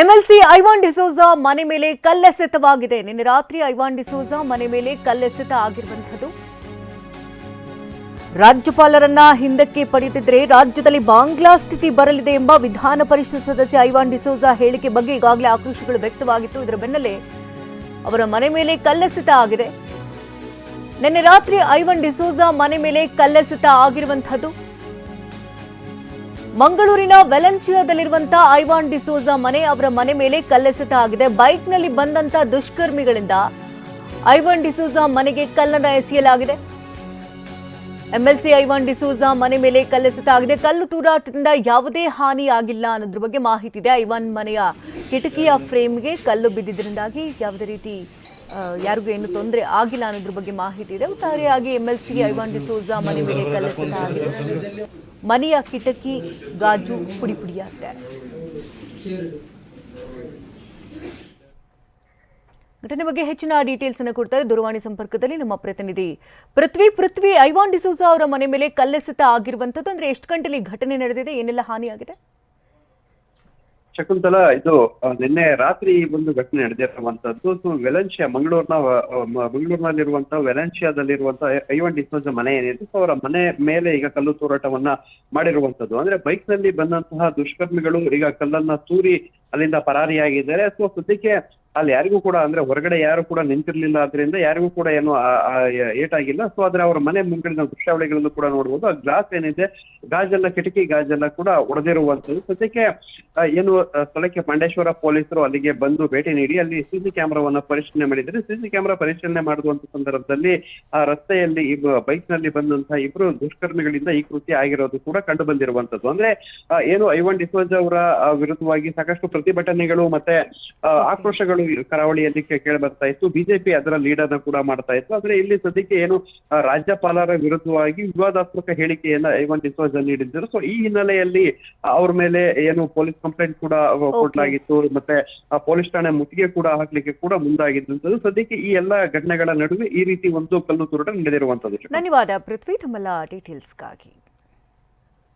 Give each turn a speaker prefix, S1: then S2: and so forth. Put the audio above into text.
S1: MLC Ivan D'Souza ಮನೆ ಮೇಲೆ ಕಲ್ಲೆಸೆತವಾಗಿದೆ. ನಿನ್ನೆ ರಾತ್ರಿ ಐವಾನ್ ಡಿಸೋಜಾ ಮನೆ ಮೇಲೆ ಕಲ್ಲೆಸೆತ ಆಗಿರುವಂಥದ್ದು. ರಾಜ್ಯಪಾಲರನ್ನ ಹಿಂದಕ್ಕೆ ಪಡೆದಿದ್ರೆ ರಾಜ್ಯದಲ್ಲಿ ಬಾಂಗ್ಲಾ ಸ್ಥಿತಿ ಬರಲಿದೆ ಎಂಬ ವಿಧಾನ ಪರಿಷತ್ ಸದಸ್ಯ ಐವಾನ್ ಡಿಸೋಜಾ ಹೇಳಿಕೆ ಬಗ್ಗೆ ಈಗಾಗಲೇ ಆಕ್ರೋಶಗಳು ವ್ಯಕ್ತವಾಗಿತ್ತು. ಇದರ ಬೆನ್ನಲ್ಲೇ ಅವರ ಮನೆ ಮೇಲೆ ಕಲ್ಲೆಸೆತ ಆಗಿದೆ. ನಿನ್ನೆ ರಾತ್ರಿ ಐವನ್ ಡಿಸೋಜಾ ಮನೆ ಮೇಲೆ ಕಲ್ಲೆಸೆತ ಆಗಿರುವಂಥದ್ದು. ಮಂಗಳೂರಿನ ವೆಲೆನ್ಸಿಯಾದಲ್ಲಿರುವಂತಹ ಐವಾನ್ ಡಿಸೋಜಾ ಮನೆ ಅವರ ಮನೆ ಮೇಲೆ ಕಲ್ಲೆಸೆತ ಆಗಿದೆ ಬೈಕ್ನಲ್ಲಿ ಬಂದಂತ ದುಷ್ಕರ್ಮಿಗಳಿಂದ ಐವಾನ್ ಡಿಸೋಜಾ ಮನೆಗೆ ಕಲ್ಲನ್ನ ಎಸೆಯಲಾಗಿದೆ. ಎಂಎಲ್ಸಿ ಐವಾನ್ ಡಿಸೋಜಾ ಮನೆ ಮೇಲೆ ಕಲ್ಲೆಸೆತ ಆಗಿದೆ ಕಲ್ಲು ತೂರಾಟದಿಂದ ಯಾವುದೇ ಹಾನಿ ಆಗಿಲ್ಲ ಅನ್ನೋದ್ರ ಬಗ್ಗೆ ಮಾಹಿತಿ ಇದೆ. ಐವಾನ್ ಮನೆಯ ಕಿಟಕಿಯ ಫ್ರೇಮ್ಗೆ ಕಲ್ಲು ಬಿದ್ದಿದ್ದರಿಂದಾಗಿ ಯಾವುದೇ ರೀತಿ ಯಾರಿಗೂ ಏನು ತೊಂದರೆ ಆಗಿಲ್ಲ ಅನ್ನೋದ್ರ ಬಗ್ಗೆ ಮಾಹಿತಿ ಇದೆ. ಒಟ್ಟಾರೆಯಾಗಿ ಎಂಎಲ್ಸಿ ಐವಾನ್ ಡಿಸೋಜಾ ಮನೆ ಮೇಲೆ ಕಲ್ಲೆಸೆತ ಆಗಿದೆ ಮನೆಯ ಕಿಟಕಿ ಗಾಜು ಪುಡಿ ಪುಡಿಯಾಗಿದೆ ಘಟನೆ ಬಗ್ಗೆ ಹೆಚ್ಚಿನ ಡೀಟೇಲ್ಸ್ ಅನ್ನು ಕೊಡ್ತಾರೆ ದೂರವಾಣಿ ಸಂಪರ್ಕದಲ್ಲಿ ನಮ್ಮ ಪ್ರತಿನಿಧಿ. ಪೃಥ್ವಿ ಪೃಥ್ವಿ, ಐವಾನ್ ಡಿಸೋಜಾ ಅವರ ಮನೆ ಮೇಲೆ ಕಲ್ಲೆಸೆತ ಆಗಿರುವಂತದ್ದು ಅಂದ್ರೆ ಎಷ್ಟು ಗಂಟೆಲಿ ಘಟನೆ ನಡೆದಿದೆ? ಏನೆಲ್ಲ ಹಾನಿಯಾಗಿದೆ?
S2: ಶಕುಂತಲ, ಇದು ನಿನ್ನೆ ರಾತ್ರಿ ಒಂದು ಘಟನೆ ನಡೆದಿರುವಂತದ್ದು. ಸೊ, ವೆಲೆನ್ಶಿಯಾ, ಮಂಗಳೂರಿನ ಮಂಗಳೂರಿನಲ್ಲಿರುವಂತಹ ವೆಲೆನ್ಶಿಯಾದಲ್ಲಿರುವಂತಹ ಐವನ್ ಡಿಸೋಜ ಮನೆ ಏನಿದೆ, ಸೊ, ಅವರ ಮನೆ ಮೇಲೆ ಈಗ ಕಲ್ಲು ತೂರಾಟವನ್ನ ಮಾಡಿರುವಂತದ್ದು. ಅಂದ್ರೆ ಬೈಕ್ನಲ್ಲಿ ಬಂದಂತಹ ದುಷ್ಕರ್ಮಿಗಳು ಈಗ ಕಲ್ಲನ್ನ ತೂರಿ ಅಲ್ಲಿಂದ ಪರಾರಿಯಾಗಿದ್ದಾರೆ. ಸೊ ಸದ್ಯಕ್ಕೆ ಅಲ್ಲಿ ಯಾರಿಗೂ ಕೂಡ ಅಂದ್ರೆ ಹೊರಗಡೆ ಯಾರು ಕೂಡ ನಿಂತಿರ್ಲಿಲ್ಲ ಆದ್ರಿಂದ ಯಾರಿಗೂ ಕೂಡ ಏನು ಏಟಾಗಿಲ್ಲ. ಸೊ ಆದ್ರೆ ಅವರ ಮನೆ ಮುಂಗಡಿನ ದೃಶ್ಯಾವಳಿಗಳನ್ನು ಕೂಡ ನೋಡಬಹುದು ಆ ಗ್ಲಾಸ್ ಏನಿದೆ, ಗಾಜೆಲ್ಲ, ಕಿಟಕಿ ಗಾಜೆಲ್ಲ ಕೂಡ ಒಡೆದಿರುವಂತದ್ದು ಸದ್ಯಕ್ಕೆ ಏನು ಸ್ಥಳಕ್ಕೆ ಪಾಂಡೇಶ್ವರ ಪೊಲೀಸರು ಅಲ್ಲಿಗೆ ಬಂದು ಭೇಟಿ ನೀಡಿ ಅಲ್ಲಿ ಸಿಸಿ ಕ್ಯಾಮೆರಾವನ್ನ ಪರಿಶೀಲನೆ ಮಾಡಿದ್ದಾರೆ. ಸಿಸಿ ಕ್ಯಾಮೆರಾ ಪರಿಶೀಲನೆ ಮಾಡುವಂತ ಸಂದರ್ಭದಲ್ಲಿ, ಆ, ರಸ್ತೆಯಲ್ಲಿ ಬೈಕ್ನಲ್ಲಿ ಬಂದಂತಹ ಇಬ್ರು ದುಷ್ಕರ್ಮಿಗಳಿಂದ ಈ ಕೃತ್ಯ ಆಗಿರೋದು ಕೂಡ ಕಂಡು ಬಂದಿರುವಂತದ್ದು ಅಂದ್ರೆ ಏನು ಐವನ್ ಡಿಸೋಜ್ ಅವರ ವಿರುದ್ಧವಾಗಿ ಸಾಕಷ್ಟು ಪ್ರತಿಭಟನೆಗಳು ಮತ್ತೆ ಆಕ್ರೋಶಗಳು ಕರಾವಳಿಯಲ್ಲಿ ಕೇಳಿ ಬರ್ತಾ ಇತ್ತು. ಬಿಜೆಪಿ ಅದರ ಲೀಡ್ ಅನ್ನ ಕೂಡ ಮಾಡ್ತಾ ಇತ್ತು. ಆದ್ರೆ ಇಲ್ಲಿ ಸದ್ಯಕ್ಕೆ ಏನು ರಾಜ್ಯಪಾಲರ ವಿರುದ್ಧವಾಗಿ ವಿವಾದಾತ್ಮಕ ಹೇಳಿಕೆಯನ್ನ ಐವನ್ ಡಿಸೋಜ ನೀಡಿದ್ದರು. ಸೊ ಈ ಹಿನ್ನೆಲೆಯಲ್ಲಿ ಅವ್ರ ಮೇಲೆ ಏನು ಪೊಲೀಸ್ ಕಂಪ್ಲೇಂಟ್ ಕೂಡ ಕೊಡ್ಲಾಗಿತ್ತು. ಮತ್ತೆ ಪೊಲೀಸ್ ಠಾಣೆ ಮುತ್ತಿಗೆ ಕೂಡ ಹಾಕ್ಲಿಕ್ಕೆ ಕೂಡ ಮುಂದಾಗಿದ್ದಂಥದ್ದು. ಸದ್ಯಕ್ಕೆ ಈ ಎಲ್ಲ ಘಟನೆಗಳ ನಡುವೆ ಈ ರೀತಿ ಒಂದು ಕಲ್ಲು ತುರುಟ ನಡೆದಿರುವಂತದ್ದು
S1: ಧನ್ಯವಾದ ಪೃಥ್ವಿ ತಮ್ಮಲ್ಲ ಡೀಟೇಲ್ಸ್ಗಾಗಿ